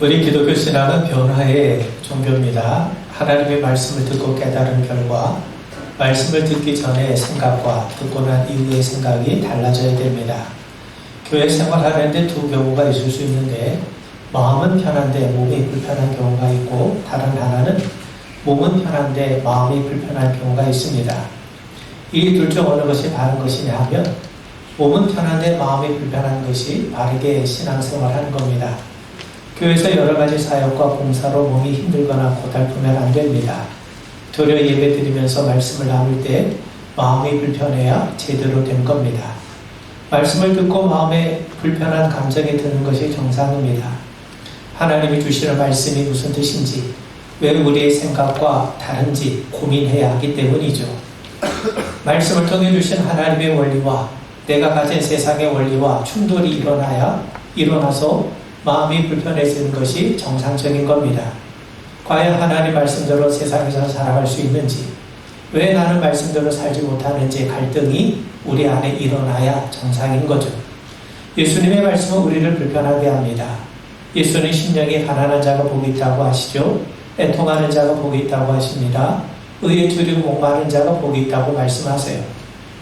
우리 기독교 신앙은 변화의 종교입니다. 하나님의 말씀을 듣고 깨달은 결과 말씀을 듣기 전에 생각과 듣고 난 이후의 생각이 달라져야 됩니다. 교회 생활하는데 두 경우가 있을 수 있는데 마음은 편한데 몸이 불편한 경우가 있고 다른 하나는 몸은 편한데 마음이 불편한 경우가 있습니다. 이 둘 중 어느 것이 바른 것이냐 하면 몸은 편한데 마음이 불편한 것이 바르게 신앙생활하는 겁니다. 교회에서 여러 가지 사역과 봉사로 몸이 힘들거나 고달프면 안 됩니다. 도려 예배 드리면서 말씀을 나눌 때 마음이 불편해야 제대로 된 겁니다. 말씀을 듣고 마음에 불편한 감정이 드는 것이 정상입니다. 하나님이 주시는 말씀이 무슨 뜻인지, 왜 우리의 생각과 다른지 고민해야 하기 때문이죠. 말씀을 통해 주신 하나님의 원리와 내가 가진 세상의 원리와 충돌이 일어나야 일어나서 마음이 불편해지는 것이 정상적인 겁니다. 과연 하나님 말씀대로 세상에서 살아갈 수 있는지, 왜 나는 말씀대로 살지 못하는지 갈등이 우리 안에 일어나야 정상인 거죠. 예수님의 말씀은 우리를 불편하게 합니다. 예수는 심령이 가난한 자가 복이 있다고 하시죠. 애통하는 자가 복이 있다고 하십니다. 의에 줄이고 목마른 자가 복이 있다고 말씀하세요.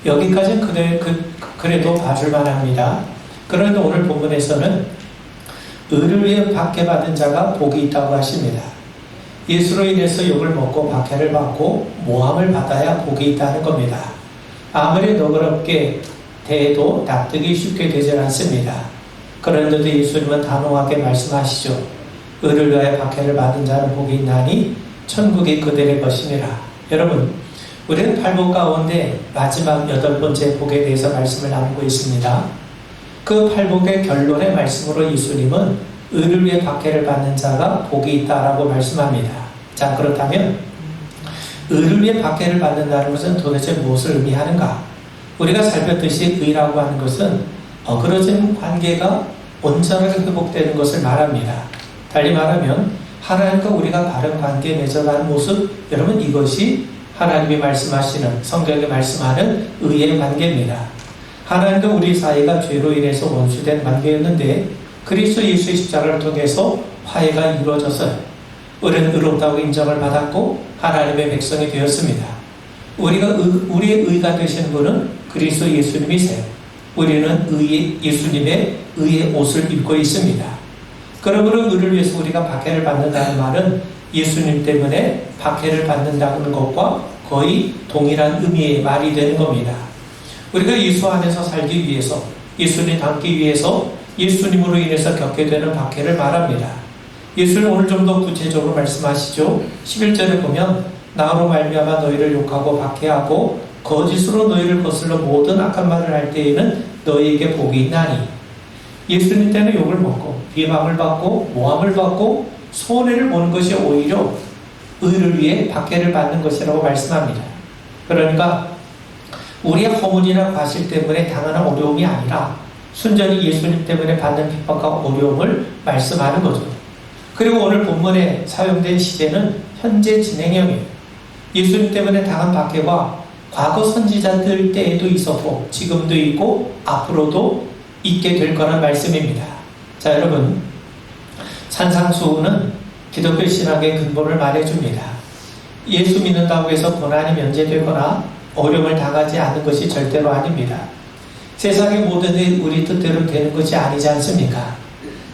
여기까지는 그, 그래도 봐줄만 합니다. 그런데 오늘 본문에서는 의를 위해 박해받은 자가 복이 있다고 하십니다. 예수로 인해서 욕을 먹고 박해를 받고 모함을 받아야 복이 있다는 겁니다. 아무리 너그럽게 대해도 납득이 쉽게 되질 않습니다. 그런데도 예수님은 단호하게 말씀하시죠. 의를 위하여 박해를 받은 자는 복이 있나니 천국이 그들의 것이니라. 여러분, 우리는 팔복 가운데 마지막 여덟 번째 복에 대해서 말씀을 나누고 있습니다. 그 팔복의 결론의 말씀으로 예수님은 의를 위해 박해를 받는 자가 복이 있다라고 말씀합니다. 자, 그렇다면 의를 위해 박해를 받는다는 것은 도대체 무엇을 의미하는가? 우리가 살폈듯이 의라고 하는 것은 어그러진 관계가 온전하게 회복되는 것을 말합니다. 달리 말하면 하나님과 우리가 바른 관계 맺어가는 모습, 여러분 이것이 하나님이 말씀하시는 성경에 말씀하는 의의 관계입니다. 하나님과 우리 사이가 죄로 인해서 원수된 관계였는데 그리스도 예수의 십자가를 통해서 화해가 이루어져서 우리는 의롭다고 인정을 받았고 하나님의 백성이 되었습니다. 우리가 의, 우리의 의가 되신 분은 그리스도 예수님이세요. 우리는 의, 예수님의 의의 옷을 입고 있습니다. 그러므로 의를 위해서 우리가 박해를 받는다는 말은 예수님 때문에 박해를 받는다는 것과 거의 동일한 의미의 말이 되는 겁니다. 우리가 예수 안에서 살기 위해서 예수님 닮기 위해서 예수님으로 인해서 겪게 되는 박해를 말합니다. 예수님 오늘 좀 더 구체적으로 말씀하시죠. 11절에 보면 나로 말미암아 너희를 욕하고 박해하고 거짓으로 너희를 거슬러 모든 악한 말을 할 때에는 너희에게 복이 있나니 예수님 때는 욕을 먹고 비방을 받고 모함을 받고 손해를 보는 것이 오히려 의를 위해 박해를 받는 것이라고 말씀합니다. 그러니까 우리의 허물이나 과실 때문에 당하는 어려움이 아니라 순전히 예수님 때문에 받는 핍박과 어려움을 말씀하는 거죠. 그리고 오늘 본문에 사용된 시제는 현재 진행형이에요. 예수님 때문에 당한 박해가 과거 선지자들 때에도 있었고 지금도 있고 앞으로도 있게 될 거란 말씀입니다. 자 여러분 산상수훈은 기독교 신학의 근본을 말해줍니다. 예수 믿는다고 해서 고난이 면제되거나 어려움을 당하지 않는 것이 절대로 아닙니다. 세상의 모든 일 우리 뜻대로 되는 것이 아니지 않습니까?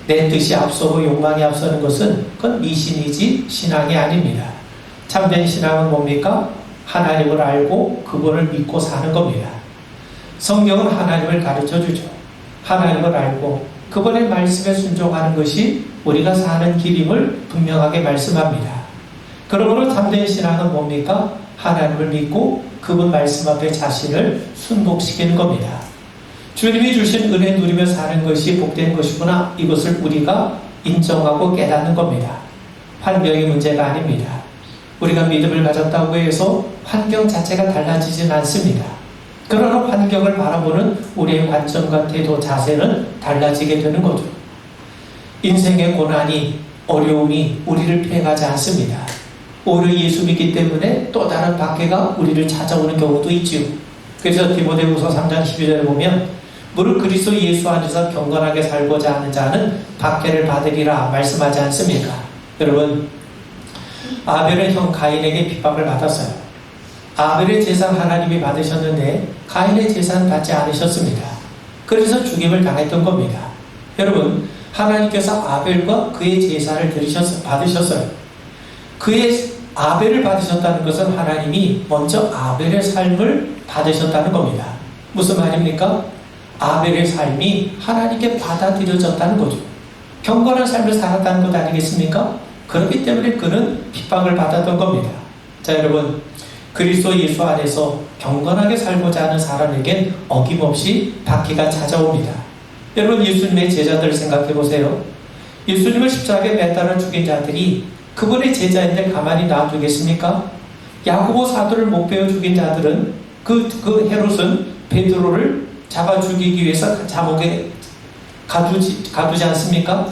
내 뜻이 앞서고 욕망이 앞서는 것은 그건 미신이지 신앙이 아닙니다. 참된 신앙은 뭡니까? 하나님을 알고 그분을 믿고 사는 겁니다. 성경은 하나님을 가르쳐 주죠. 하나님을 알고 그분의 말씀에 순종하는 것이 우리가 사는 길임을 분명하게 말씀합니다. 그러므로 참된 신앙은 뭡니까? 하나님을 믿고 그분 말씀 앞에 자신을 순복시키는 겁니다. 주님이 주신 은혜 누리며 사는 것이 복된 것이구나. 이것을 우리가 인정하고 깨닫는 겁니다. 환경의 문제가 아닙니다. 우리가 믿음을 가졌다고 해서 환경 자체가 달라지진 않습니다. 그러나 환경을 바라보는 우리의 관점과 태도, 자세는 달라지게 되는 거죠. 인생의 고난이, 어려움이 우리를 피해가지 않습니다. 오히려 예수 믿기 때문에 또 다른 박해가 우리를 찾아오는 경우도 있지요. 그래서 디모데후서 3장 12절에 보면 무릇 그리스도 예수 안에서 경건하게 살고자 하는 자는 박해를 받으리라 말씀하지 않습니까? 여러분 아벨은 형 가인에게 핍박을 받았어요. 아벨의 재산 하나님이 받으셨는데 가인의 재산 받지 않으셨습니다. 그래서 죽임을 당했던 겁니다. 여러분 하나님께서 아벨과 그의 제사를 드리셨 받으셨어요. 그의 아벨을 받으셨다는 것은 하나님이 먼저 아벨의 삶을 받으셨다는 겁니다. 무슨 말입니까? 아벨의 삶이 하나님께 받아들여졌다는 거죠. 경건한 삶을 살았다는 것 아니겠습니까? 그렇기 때문에 그는 핍박을 받았던 겁니다. 자, 여러분. 그리스도 예수 안에서 경건하게 살고자 하는 사람에겐 어김없이 박해가 찾아옵니다. 여러분, 예수님의 제자들 생각해 보세요. 예수님을 십자가에 매달아 죽인 자들이 그분의 제자인데 가만히 놔두겠습니까? 야고보 사도를 못 배워 죽인 자들은 그, 그 헤롯은 베드로를 잡아 죽이기 위해서 감옥에 가두지, 가두지 않습니까?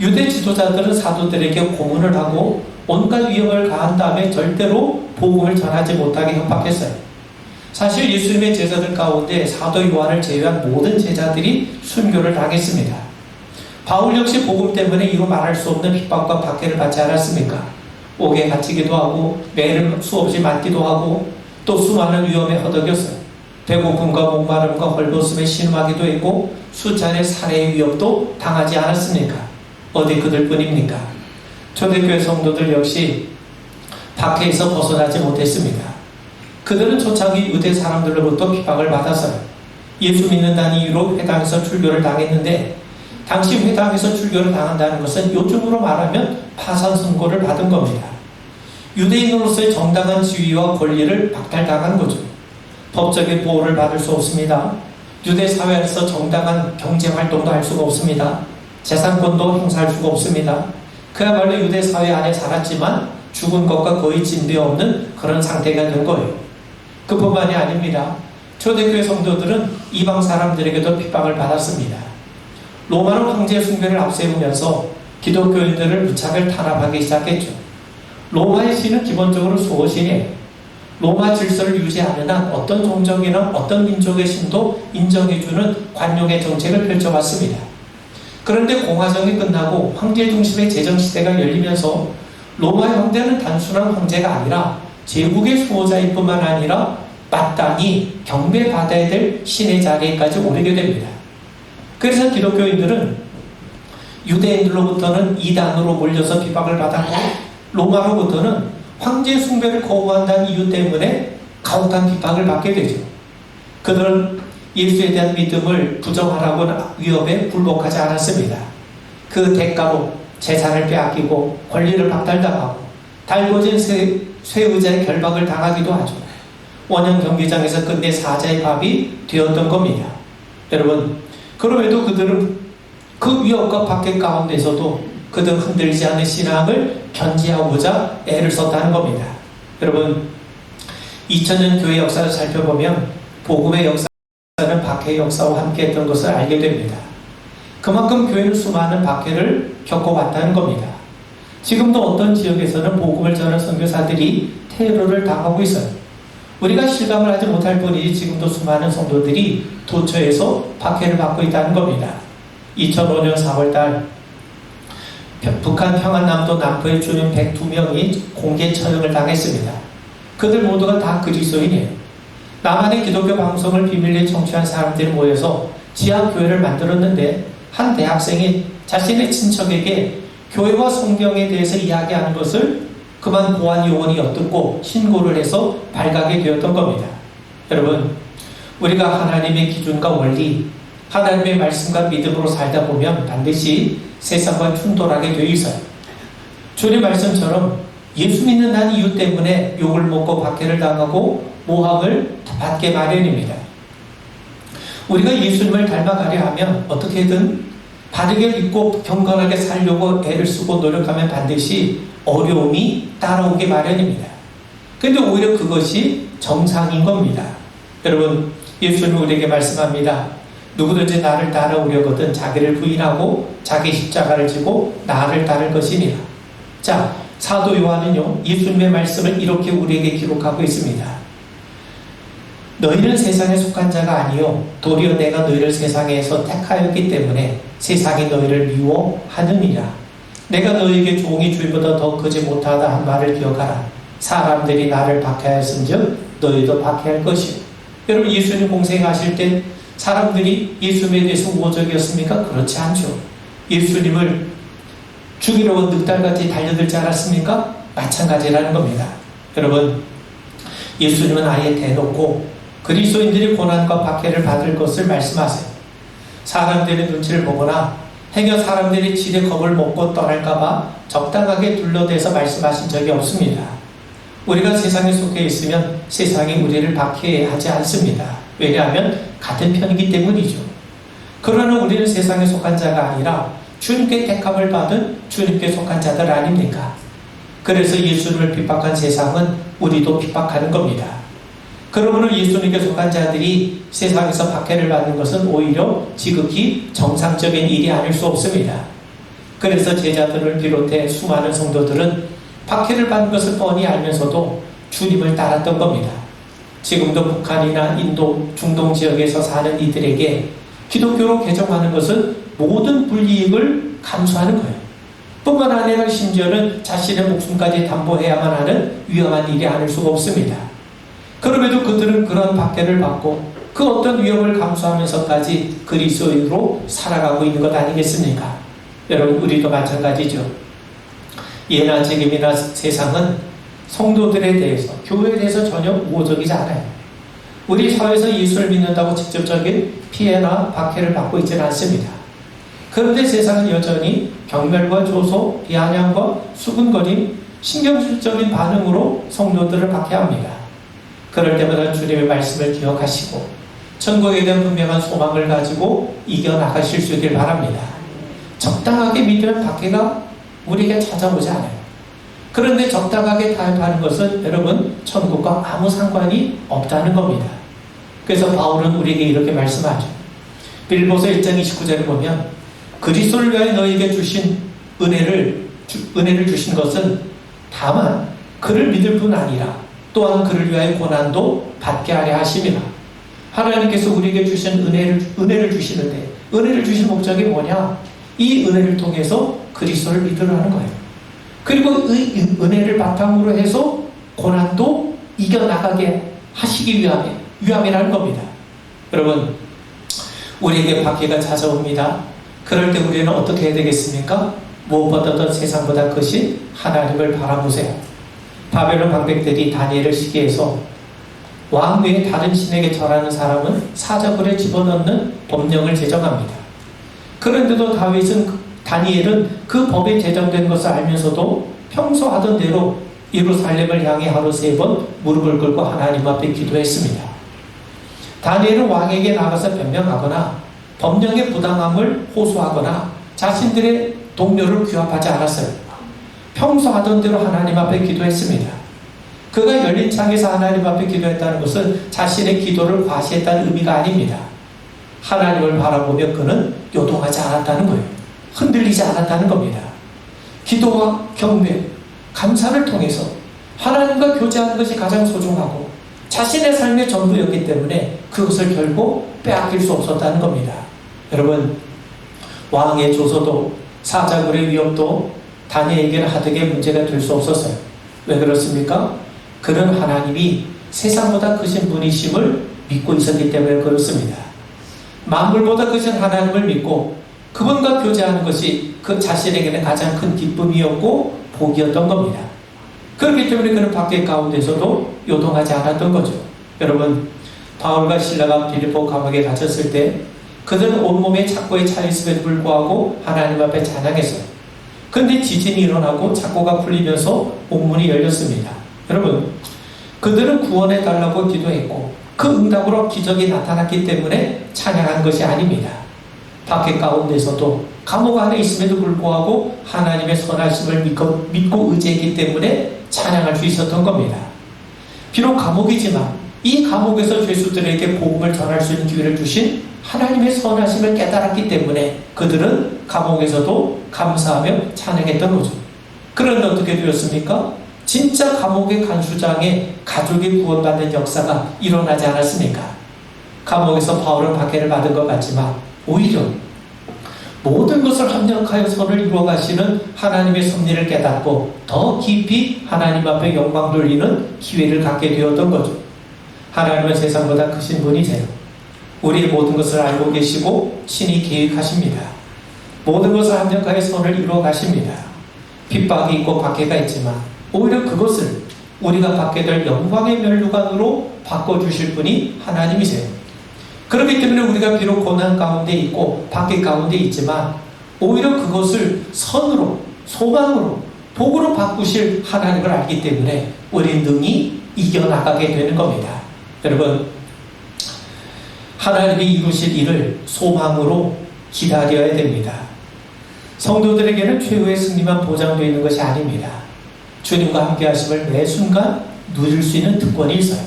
유대 지도자들은 사도들에게 고문을 하고 온갖 위협을 가한 다음에 절대로 복음을 전하지 못하게 협박했어요. 사실 예수님의 제자들 가운데 사도 요한을 제외한 모든 제자들이 순교를 당했습니다. 바울 역시 복음 때문에 이루 말할 수 없는 핍박과 박해를 받지 않았습니까? 옥에 갇히기도 하고 매를 수없이 맞기도 하고 또 수많은 위험에 허덕였어요. 배고픔과 목마름과 헐벗음에 신음하기도 했고 수차례 살해의 위협도 당하지 않았습니까? 어디 그들뿐입니까? 초대교회 성도들 역시 박해에서 벗어나지 못했습니다. 그들은 초창기 유대 사람들로부터 핍박을 받았어요. 예수 믿는다는 이유로 회당에서 출교를 당했는데 당시 회당에서 출교를 당한다는 것은 요즘으로 말하면 파산 선고를 받은 겁니다. 유대인으로서의 정당한 지위와 권리를 박탈당한 거죠. 법적인 보호를 받을 수 없습니다. 유대 사회에서 정당한 경제 활동도 할 수가 없습니다. 재산권도 행사할 수가 없습니다. 그야말로 유대 사회 안에 살았지만 죽은 것과 거의 진배 없는 그런 상태가 된 거예요. 그뿐만이 아닙니다. 초대교회 성도들은 이방 사람들에게도 핍박을 받았습니다. 로마로 황제 숭배를 앞세우면서 기독교인들을 무차별 탄압하기 시작했죠. 로마의 신은 기본적으로 수호신이에요. 로마 질서를 유지하는 한 어떤 종족이나 어떤 민족의 신도 인정해주는 관용의 정책을 펼쳐왔습니다. 그런데 공화정이 끝나고 황제 중심의 재정시대가 열리면서 로마 황제는 단순한 황제가 아니라 제국의 수호자일 뿐만 아니라 마땅히 경배받아야 될 신의 자리에까지 오르게 됩니다. 그래서 기독교인들은 유대인들로부터는 이단으로 몰려서 비박을 받았고 로마로부터는 황제 숭배를 거부한다는 이유 때문에 가혹한 비박을 받게 되죠. 그들은 예수에 대한 믿음을 부정하라고는 위협에 굴복하지 않았습니다. 그 대가로 재산을 빼앗기고 권리를 박탈당하고 달궈진 쇠, 쇠의자의 결박을 당하기도 하죠. 원형 경기장에서 끝내 사자의 밥이 되었던 겁니다. 여러분, 그럼에도 그들은 그 위협과 박해 가운데서도 그들 흔들지 않는 신앙을 견지하고자 애를 썼다는 겁니다. 여러분, 2000년 교회 역사를 살펴보면 복음의 역사는 박해의 역사와 함께 했던 것을 알게 됩니다. 그만큼 교회는 수많은 박해를 겪어왔다는 겁니다. 지금도 어떤 지역에서는 복음을 전하는 선교사들이 테러를 당하고 있어요. 우리가 실감을 하지 못할 뿐이지 지금도 수많은 성도들이 도처에서 박해를 받고 있다는 겁니다. 2005년 4월달 북한 평안남도 남포의 주민 102명이 공개 처형을 당했습니다. 그들 모두가 다 그리스도인이에요. 남한의 기독교 방송을 비밀리에 청취한 사람들이 모여서 지하교회를 만들었는데 한 대학생이 자신의 친척에게 교회와 성경에 대해서 이야기하는 것을 그만 보안 요원이 엿듣고 신고를 해서 발각이 되었던 겁니다. 여러분, 우리가 하나님의 기준과 원리, 하나님의 말씀과 믿음으로 살다 보면 반드시 세상과 충돌하게 되어 있어요. 주님 말씀처럼 예수 믿는다는 이유 때문에 욕을 먹고 박해를 당하고 모함을 받게 마련입니다. 우리가 예수님을 닮아가려 하면 어떻게든 바르게 입고 경건하게 살려고 애를 쓰고 노력하면 반드시 어려움이 따라오게 마련입니다. 근데 오히려 그것이 정상인 겁니다. 여러분, 예수님 우리에게 말씀합니다. 누구든지 나를 따라오려거든 자기를 부인하고 자기 십자가를 지고 나를 따를 것이니라. 자, 사도 요한은요, 예수님의 말씀을 이렇게 우리에게 기록하고 있습니다. 너희는 세상에 속한 자가 아니요 도리어 내가 너희를 세상에서 택하였기 때문에 세상이 너희를 미워하느니라. 내가 너희에게 종이 주인보다 더 크지 못하다 한 말을 기억하라. 사람들이 나를 박해하였은즉 너희도 박해할 것이요. 여러분 예수님 공생하실 때 사람들이 예수님에 대해서 우호적이었습니까? 그렇지 않죠. 예수님을 죽이려고 늑달같이 달려들지 않았습니까? 마찬가지라는 겁니다. 여러분 예수님은 아예 대놓고 그리스도인들이 고난과 박해를 받을 것을 말씀하세요. 사람들의 눈치를 보거나 행여 사람들이 지레 겁을 먹고 떠날까봐 적당하게 둘러대서 말씀하신 적이 없습니다. 우리가 세상에 속해 있으면 세상이 우리를 박해하지 않습니다. 왜냐하면 같은 편이기 때문이죠. 그러나 우리는 세상에 속한 자가 아니라 주님께 택함을 받은 주님께 속한 자들 아닙니까? 그래서 예수님을 핍박한 세상은 우리도 핍박하는 겁니다. 그러므로 예수님께 속한 자들이 세상에서 박해를 받는 것은 오히려 지극히 정상적인 일이 아닐 수 없습니다. 그래서 제자들을 비롯해 수많은 성도들은 박해를 받는 것을 뻔히 알면서도 주님을 따랐던 겁니다. 지금도 북한이나 인도, 중동 지역에서 사는 이들에게 기독교로 개종하는 것은 모든 불이익을 감수하는 거예요. 뿐만 아니라 심지어는 자신의 목숨까지 담보해야만 하는 위험한 일이 아닐 수가 없습니다. 그럼에도 그들은 그런 박해를 받고 그 어떤 위험을 감수하면서까지 그리스도인으로 살아가고 있는 것 아니겠습니까? 여러분 우리도 마찬가지죠. 예나 지금이나 세상은 성도들에 대해서 교회에 대해서 전혀 우호적이지 않아요. 우리 사회에서 예수를 믿는다고 직접적인 피해나 박해를 받고 있지는 않습니다. 그런데 세상은 여전히 경멸과 조소, 비아냥과 수군거림, 신경질적인 반응으로 성도들을 박해합니다. 그럴 때마다 주님의 말씀을 기억하시고 천국에 대한 분명한 소망을 가지고 이겨나가실 수 있길 바랍니다. 적당하게 믿으면 박해가 우리에게 찾아오지 않아요. 그런데 적당하게 타협하는 것은 여러분 천국과 아무 상관이 없다는 겁니다. 그래서 바울은 우리에게 이렇게 말씀하죠. 빌보서 1장 29절에 보면 그리스도를 위하여 너에게 주신 은혜를 주, 은혜를 주신 것은 다만 그를 믿을 뿐 아니라 또한 그를 위하여 고난도 받게 하려 하심이라. 하나님께서 우리에게 주신 은혜를 은혜를 주시는데 은혜를 주신 목적이 뭐냐? 이 은혜를 통해서 그리스도를 믿으라는 거예요. 그리고 이 은혜를 바탕으로 해서 고난도 이겨나가게 하시기 위함에, 위함이라는 겁니다. 여러분, 우리에게 박해가 찾아옵니다. 그럴 때 우리는 어떻게 해야 되겠습니까? 무엇보다도 세상보다 크신 하나님을 바라보세요. 바벨론 방백들이 다니엘을 시기해서 왕 외에 다른 신에게 절하는 사람은 사자굴에 집어넣는 법령을 제정합니다. 그런데도 다윗은 다니엘은 그 법이 제정된 것을 알면서도 평소 하던 대로 예루살렘을 향해 하루 세 번 무릎을 꿇고 하나님 앞에 기도했습니다. 다니엘은 왕에게 나가서 변명하거나 법령의 부당함을 호소하거나 자신들의 동료를 규합하지 않았어요. 평소 하던 대로 하나님 앞에 기도했습니다. 그가 열린 창에서 하나님 앞에 기도했다는 것은 자신의 기도를 과시했다는 의미가 아닙니다. 하나님을 바라보며 그는 요동하지 않았다는 거예요. 흔들리지 않았다는 겁니다. 기도와 경배, 감사를 통해서 하나님과 교제하는 것이 가장 소중하고 자신의 삶의 전부였기 때문에 그것을 결국 빼앗길 수 없었다는 겁니다. 여러분, 왕의 조서도 사자굴의 위협도 다니엘에게는 하득의 문제가 될 수 없었어요. 왜 그렇습니까? 그는 하나님이 세상보다 크신 분이심을 믿고 있었기 때문에 그렇습니다. 만물보다 크신 하나님을 믿고 그분과 교제하는 것이 그 자신에게는 가장 큰 기쁨이었고 복이었던 겁니다. 그렇기 때문에 그는 밖에 가운데서도 요동하지 않았던 거죠. 여러분, 바울과 신라가 빌리포 감옥에 갇혔을 때 그들은 온몸에 착고에 차있음에도 불구하고 하나님 앞에 찬양했어요. 근데 지진이 일어나고 착고가 풀리면서 옥문이 열렸습니다. 여러분, 그들은 구원해 달라고 기도했고 그 응답으로 기적이 나타났기 때문에 찬양한 것이 아닙니다. 밖에 가운데서도 감옥 안에 있음에도 불구하고 하나님의 선하심을 믿고, 믿고 의지했기 때문에 찬양할 수 있었던 겁니다. 비록 감옥이지만 이 감옥에서 죄수들에게 복음을 전할 수 있는 기회를 주신 하나님의 선하심을 깨달았기 때문에 그들은 감옥에서도 감사하며 찬양했던 거죠. 그런데 어떻게 되었습니까? 진짜 감옥의 간수장에 가족이 구원받는 역사가 일어나지 않았습니까? 감옥에서 바울은 박해를 받은 것 같지만 오히려 모든 것을 합력하여 선을 이루어 가시는 하나님의 섭리를 깨닫고 더 깊이 하나님 앞에 영광 돌리는 기회를 갖게 되었던 거죠. 하나님은 세상보다 크신 분이세요. 우리의 모든 것을 알고 계시고 신이 계획하십니다. 모든 것을 합력하여 선을 이루어 가십니다. 핍박이 있고 박해가 있지만 오히려 그것을 우리가 받게 될 영광의 멸류관으로 바꿔주실 분이 하나님이세요. 그렇기 때문에 우리가 비록 고난 가운데 있고 박해 가운데 있지만 오히려 그것을 선으로 소망으로 복으로 바꾸실 하나님을 알기 때문에 우리 능히 이겨나가게 되는 겁니다. 여러분 하나님이 이루실 일을 소망으로 기다려야 됩니다. 성도들에게는 최후의 승리만 보장되어 있는 것이 아닙니다. 주님과 함께 하심을 매 순간 누릴 수 있는 특권이 있어요.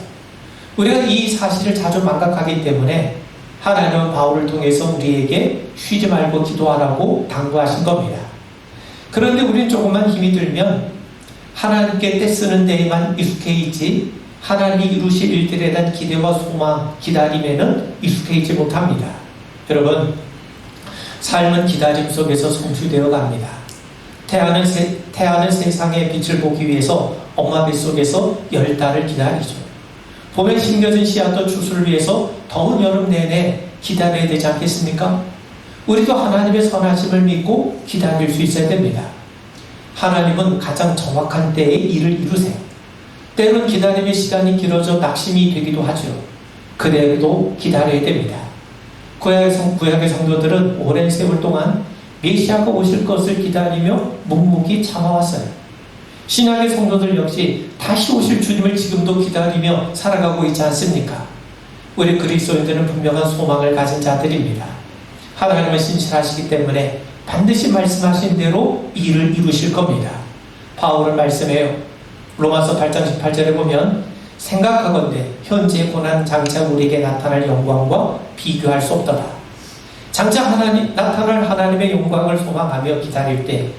우리가 이 사실을 자주 망각하기 때문에 하나님은 바울을 통해서 우리에게 쉬지 말고 기도하라고 당부하신 겁니다. 그런데 우리는 조금만 힘이 들면 하나님께 떼쓰는 데에만 익숙해 있지 하나님이 이루실 일들에 대한 기대와 소망, 기다림에는 익숙해 있지 못합니다. 여러분, 삶은 기다림 속에서 성취되어 갑니다. 태아는, 세, 태아는 세상의 빛을 보기 위해서 엄마 뱃속에서 열 달을 기다리죠. 봄에 심겨진 씨앗도 추수를 위해서 더운 여름 내내 기다려야 되지 않겠습니까? 우리도 하나님의 선하심을 믿고 기다릴 수 있어야 됩니다. 하나님은 가장 정확한 때에 일을 이루세요. 때론 기다림의 시간이 길어져 낙심이 되기도 하죠. 그래도 기다려야 됩니다. 구약의, 성도들은 오랜 세월 동안 메시아가 오실 것을 기다리며 묵묵히 참아왔어요. 신약의 성도들 역시 다시 오실 주님을 지금도 기다리며 살아가고 있지 않습니까? 우리 그리스도인들은 분명한 소망을 가진 자들입니다. 하나님은 신실하시기 때문에 반드시 말씀하신 대로 일을 이루실 겁니다. 바울은 말씀해요. 로마서 8장 18절에 보면 생각하건대 현재 고난 장차 우리에게 나타날 영광과 비교할 수 없더라. 장차 하나님 나타날 하나님의 영광을 소망하며 기다릴 때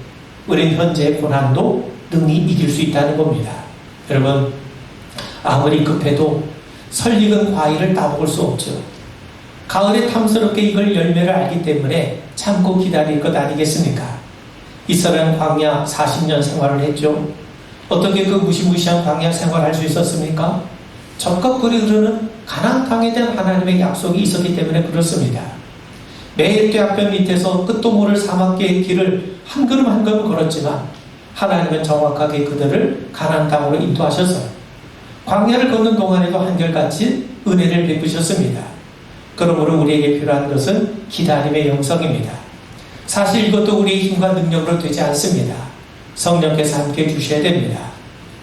우리는 현재 고난도 능히 이길 수 있다는 겁니다. 여러분 아무리 급해도 설익은 과일을 따먹을 수 없죠. 가을에 탐스럽게 익을 열매를 알기 때문에 참고 기다릴 것 아니겠습니까? 이스라엘 광야 40년 생활을 했죠. 어떻게 그 무시무시한 광야 생활할 수 있었습니까? 꿀이 흐르는 가나안 땅에 대한 하나님의 약속이 있었기 때문에 그렇습니다. 매일 떼앞변 밑에서 끝도 모를 사막의 길을 한 걸음 한 걸음 걸었지만 하나님은 정확하게 그들을 가나안 땅으로 인도하셨어요. 광야를 걷는 동안에도 한결같이 은혜를 베푸셨습니다. 그러므로 우리에게 필요한 것은 기다림의 영성입니다. 사실 이것도 우리의 힘과 능력으로 되지 않습니다. 성령께서 함께 주셔야 됩니다.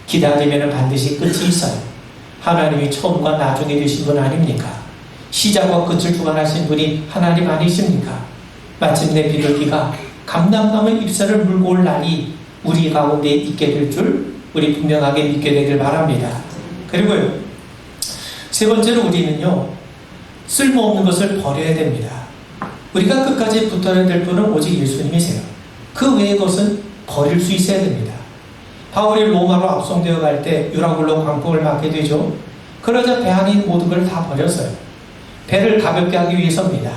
기다림에는 반드시 끝이 있어요. 하나님이 처음과 나중에 되신 분 아닙니까? 시작과 끝을 주관하신 분이 하나님 아니십니까? 마침내 비둘기가 감남나무 잎사를 물고 올 날이 우리 가운데 있게 될 줄 우리 분명하게 믿게 되길 바랍니다. 그리고요, 세 번째로 우리는요, 쓸모없는 것을 버려야 됩니다. 우리가 끝까지 붙어야 될 분은 오직 예수님이세요. 그 외의 것은 버릴 수 있어야 됩니다. 바울이 로마로 압송되어 갈 때 유라굴로 광풍을 맞게 되죠. 그러자 배 안에 모든 걸 다 버렸어요. 배를 가볍게 하기 위해서입니다.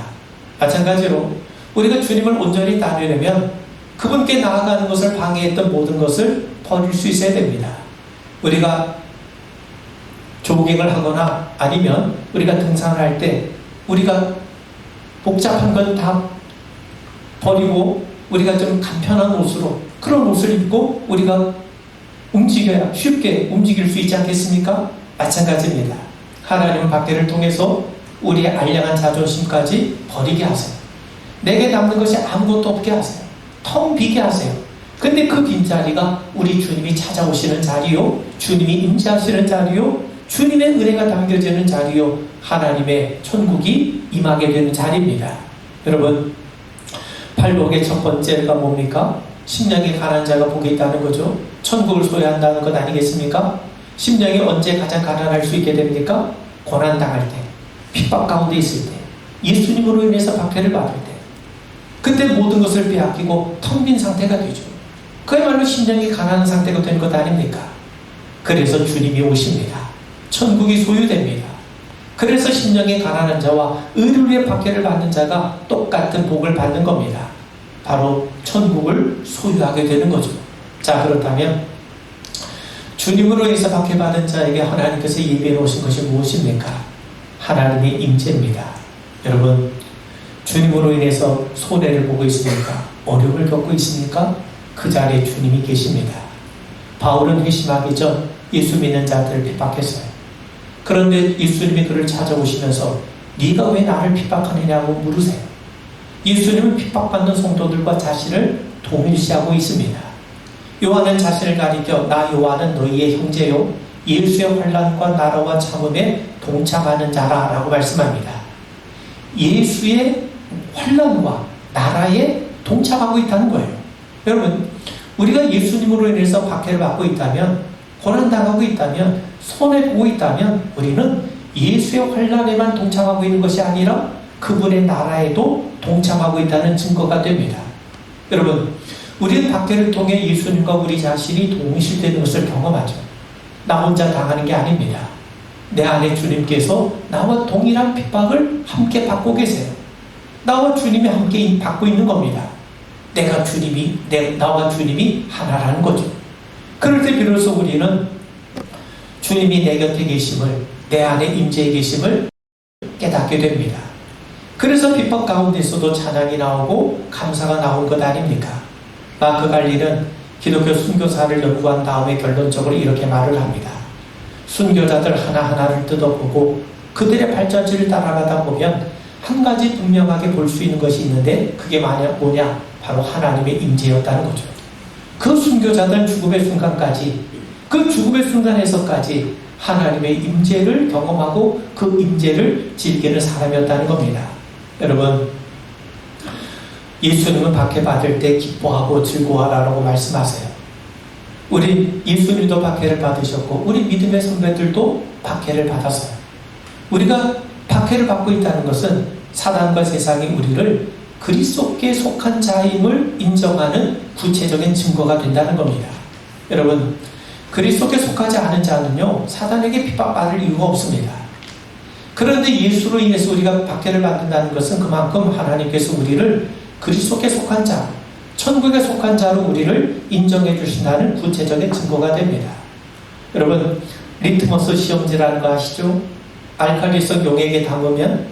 마찬가지로 우리가 주님을 온전히 따르려면 그분께 나아가는 것을 방해했던 모든 것을 버릴 수 있어야 됩니다. 우리가 조깅을 하거나 아니면 우리가 등산을 할 때 우리가 복잡한 건 다 버리고 우리가 좀 간편한 옷으로 그런 옷을 입고 우리가 움직여야 쉽게 움직일 수 있지 않겠습니까? 마찬가지입니다. 하나님은 박해를 통해서 우리의 알량한 자존심까지 버리게 하세요. 내게 남는 것이 아무것도 없게 하세요. 텅 비게 하세요. 근데 그 빈자리가 우리 주님이 찾아오시는 자리요. 주님이 임재하시는 자리요. 주님의 은혜가 담겨지는 자리요. 하나님의 천국이 임하게 되는 자리입니다. 여러분, 팔복의 첫 번째가 뭡니까? 심령이 가난한 자가 복이 있다는 거죠. 천국을 소유한다는 것 아니겠습니까? 심령이 언제 가장 가난할 수 있게 됩니까? 고난 당할 때, 핍박 가운데 있을 때, 예수님으로 인해서 박해를 받을 때, 그때 모든 것을 빼앗기고 텅 빈 상태가 되죠. 그야말로 심령이 가난한 상태가 되는 것 아닙니까? 그래서 주님이 오십니다. 천국이 소유됩니다. 그래서 심령이 가난한 자와 의를 위해 박해를 받는 자가 똑같은 복을 받는 겁니다. 바로 천국을 소유하게 되는 거죠. 자, 그렇다면 주님으로 인해서 박해받은 자에게 하나님께서 예비해 놓으신 것이 무엇입니까? 하나님의 임재입니다. 여러분, 주님으로 인해서 손해를 보고 있습니까? 어려움을 겪고 있습니까? 그 자리에 주님이 계십니다. 바울은 회심하기 전 예수 믿는 자들을 핍박했어요. 그런데 예수님이 그를 찾아오시면서 네가 왜 나를 핍박하느냐고 물으세요. 예수님은 핍박받는 성도들과 자신을 동일시하고 있습니다. 요한은 자신을 가리켜 나 요한은 너희의 형제요 예수의 환란과 나라와 참음에 동참하는 자라라고 말씀합니다. 예수의 환란과 나라에 동참하고 있다는 거예요. 여러분, 우리가 예수님으로 인해서 박해를 받고 있다면, 고난당하고 있다면, 손해보고 있다면, 우리는 예수의 환란에만 동참하고 있는 것이 아니라 그분의 나라에도 동참하고 있다는 증거가 됩니다. 여러분, 우리는 박해를 통해 예수님과 우리 자신이 동실되는 것을 경험하죠. 나 혼자 당하는 게 아닙니다. 내 안에 주님께서 나와 동일한 핍박을 함께 받고 계세요. 나와 주님이 함께 받고 있는 겁니다. 내가 주님이, 내, 나와 주님이 하나라는 거죠. 그럴 때 비로소 우리는 주님이 내 곁에 계심을, 내 안에 임재해 계심을 깨닫게 됩니다. 그래서 비법 가운데서도 찬양이 나오고 감사가 나온 것 아닙니까? 마크 갈리는 기독교 순교사를 연구한 다음에 결론적으로 이렇게 말을 합니다. 순교자들 하나하나를 뜯어보고 그들의 발자취를 따라가다 보면 한 가지 분명하게 볼 수 있는 것이 있는데 그게 뭐냐? 바로 하나님의 임재였다는 거죠. 그 순교자들 죽음의 순간까지 그 죽음의 순간에서까지 하나님의 임재를 경험하고 그 임재를 즐기는 사람이었다는 겁니다. 여러분 예수님은 박해받을 때 기뻐하고 즐거워하라고 말씀하세요. 우리 예수님도 박해를 받으셨고 우리 믿음의 선배들도 박해를 받았어요. 우리가 박해를 받고 있다는 것은 사단과 세상이 우리를 그리스도께 속한 자임을 인정하는 구체적인 증거가 된다는 겁니다. 여러분, 그리스도께 속하지 않은 자는요, 사단에게 핍박받을 이유가 없습니다. 그런데 예수로 인해서 우리가 박해를 받는다는 것은 그만큼 하나님께서 우리를 그리스도께 속한 자, 천국에 속한 자로 우리를 인정해 주신다는 구체적인 증거가 됩니다. 여러분, 리트머스 시험지라는 거 아시죠? 알칼리성 용액에 담으면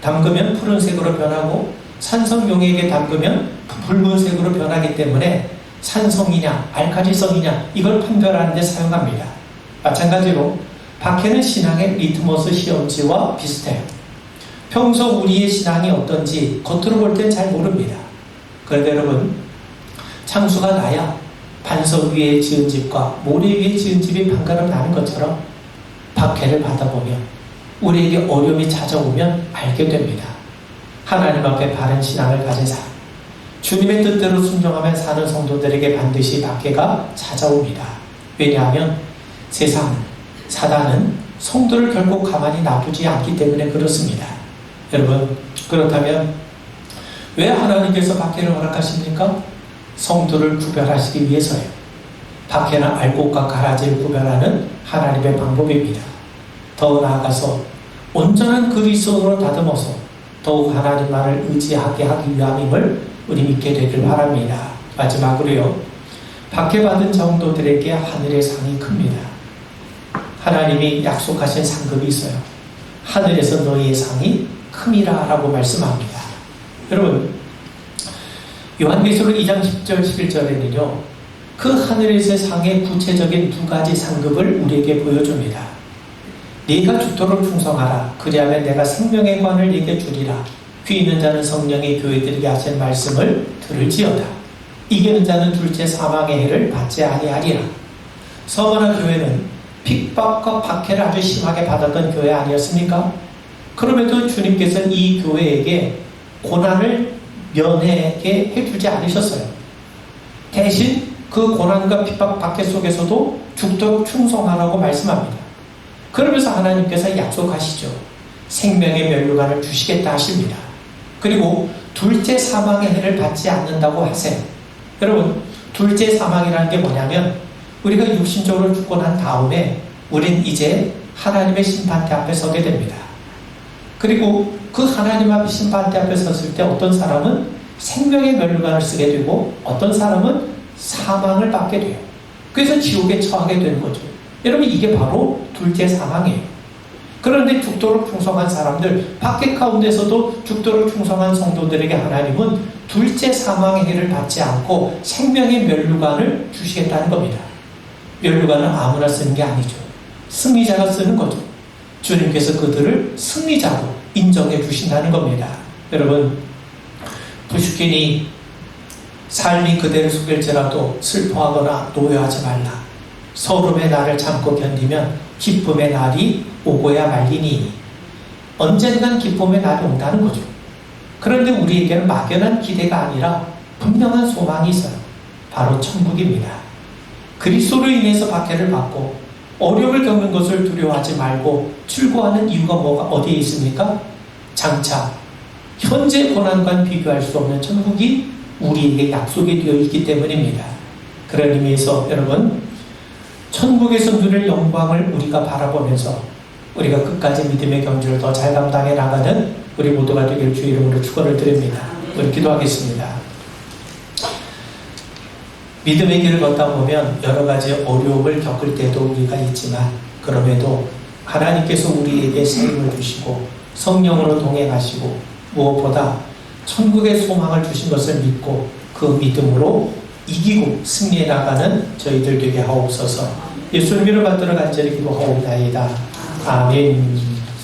담그면 푸른색으로 변하고 산성 용액에 담그면 붉은색으로 변하기 때문에 산성이냐 알칼리성이냐 이걸 판별하는 데 사용합니다. 마찬가지로 박해는 신앙의 리트머스 시험지와 비슷해요. 평소 우리의 신앙이 어떤지 겉으로 볼 땐 잘 모릅니다. 그런데 여러분 창수가 나야 반석 위에 지은 집과 모래 위에 지은 집이 반가름 나는 것처럼 박해를 받아보면 우리에게 어려움이 찾아오면 알게 됩니다. 하나님 앞에 바른 신앙을 가진 사람, 주님의 뜻대로 순종하며 사는 성도들에게 반드시 박해가 찾아옵니다. 왜냐하면 세상, 사단은 성도를 결국 가만히 놔두지 않기 때문에 그렇습니다. 여러분, 그렇다면 왜 하나님께서 박해를 허락하십니까? 성도를 구별하시기 위해서요. 박해는 알곡과 가라지를 구별하는 하나님의 방법입니다. 더 나아가서 온전한 그리스도로 다듬어서 더욱 하나님만을 의지하게 하기 위함임을 우리 믿게 되길 바랍니다. 마지막으로요. 박해받은 정도들에게 하늘의 상이 큽니다. 하나님이 약속하신 상급이 있어요. 하늘에서 너희의 상이 큼이라 라고 말씀합니다. 여러분, 요한계시록 2장 10절 11절에는요. 그 하늘에서의 상의 구체적인 두 가지 상급을 우리에게 보여줍니다. 네가 죽도록 충성하라. 그리하면 내가 생명의 관을 네게 주리라. 귀 있는 자는 성령의 교회들에게 하신 말씀을 들을지어다. 이기는 자는 둘째 사망의 해를 받지 아니하리라. 서머나 교회는 핍박과 박해를 아주 심하게 받았던 교회 아니었습니까? 그럼에도 주님께서는 이 교회에게 고난을 면하게 해주지 않으셨어요. 대신 그 고난과 핍박 박해 속에서도 죽도록 충성하라고 말씀합니다. 그러면서 하나님께서 약속하시죠. 생명의 멸류관을 주시겠다 하십니다. 그리고 둘째 사망의 해를 받지 않는다고 하세요. 여러분, 둘째 사망이라는 게 뭐냐면 우리가 육신적으로 죽고 난 다음에 우린 이제 하나님의 심판대 앞에 서게 됩니다. 그리고 그 하나님 앞에 심판대 앞에 섰을 때 어떤 사람은 생명의 멸류관을 쓰게 되고 어떤 사람은 사망을 받게 돼요. 그래서 지옥에 처하게 되는 거죠. 여러분 이게 바로 둘째 사망이에요. 그런데 죽도록 충성한 사람들, 밖에 가운데서도 죽도록 충성한 성도들에게 하나님은 둘째 사망의 해를 받지 않고 생명의 멸류관을 주시겠다는 겁니다. 멸류관은 아무나 쓰는 게 아니죠. 승리자가 쓰는 거죠. 주님께서 그들을 승리자로 인정해 주신다는 겁니다. 여러분, 부슈킨이 삶이 그대를 속일지라도 슬퍼하거나 노여하지 말라. 서름의 날을 참고 견디면 기쁨의 날이 오고야 말리니 언젠간 기쁨의 날이 온다는 거죠. 그런데 우리에게는 막연한 기대가 아니라 분명한 소망이 있어요. 바로 천국입니다. 그리스도로 인해서 박해를 받고 어려움을 겪는 것을 두려워하지 말고 출구하는 이유가 뭐가 어디에 있습니까? 장차 현재 고난과 비교할 수 없는 천국이 우리에게 약속이 되어 있기 때문입니다. 그런 의미에서 여러분 천국에서 누릴 영광을 우리가 바라보면서 우리가 끝까지 믿음의 경주를 더 잘 감당해 나가는 우리 모두가 되길 주 이름으로 축원을 드립니다. 우리 기도하겠습니다. 믿음의 길을 걷다 보면 여러 가지 어려움을 겪을 때도 우리가 있지만 그럼에도 하나님께서 우리에게 세임을 주시고 성령으로 동행하시고 무엇보다 천국의 소망을 주신 것을 믿고 그 믿음으로 이기고 승리해 나가는 저희들 되게 하옵소서 예수님을 받들어 간절히 기도하옵나이다. 아멘.